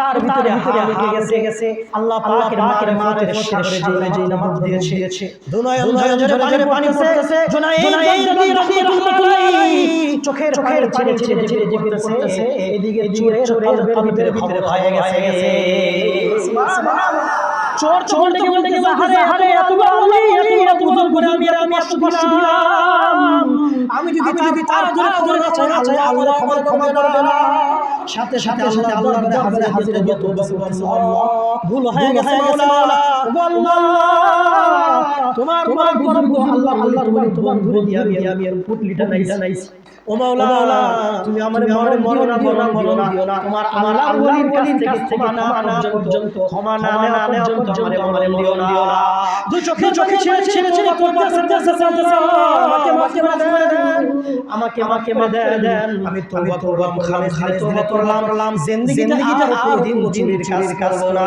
তার ভিতরে লেগে গেছে গেছে আল্লাহ পাকের মাকে মাকে সাগরে যে নামাজ দিয়েছে পানি পড়তেছে জোনাই চোখের চোখের পানি ছেড়ে ছেড়ে যে পড়তেছে এদিকে ভিতরে ভিতরে হয়ে গেছে। চোর চোর থেকে বলতে গেছে হারে হারে এত বড় এত বড় করে আমি এত কষ্ট দিলাম। আমি যদি যদি তার ধরে ধরে না চাই আল্লাহ আল্লাহ ক্ষমা ক্ষমা করবে না। সাথে সাথে আল্লাহ আল্লাহর কাছে হাজিরা হাজিরা দিয়ে তওবা সুবহানাল্লাহ ভুল হয়ে গেছে তোমার তোমার বুজুর্গ আল্লাহ আল্লাহ তোমার তোমার ধরে দিয়ে আমি আমি পুটলিটা নাই জানাইছি ও মাওলা তুমি আমার মরণ মরণ মরণ মরণ দিও না। তোমার আমার আল্লাহর কাছ থেকে ক্ষমা না আনা পর্যন্ত ক্ষমা না নেওয়া পর্যন্ত আমারে মরণ দিও না। দু চোখে চোখে ছেড়ে ছেড়ে ছেড়ে আমাকে আমাকে আমাকে দেন। আমি তওবা করলাম খালিস খালিস তওবা করলাম। জিন্দেগিতে আর কোনদিন চুরির কাজ করব না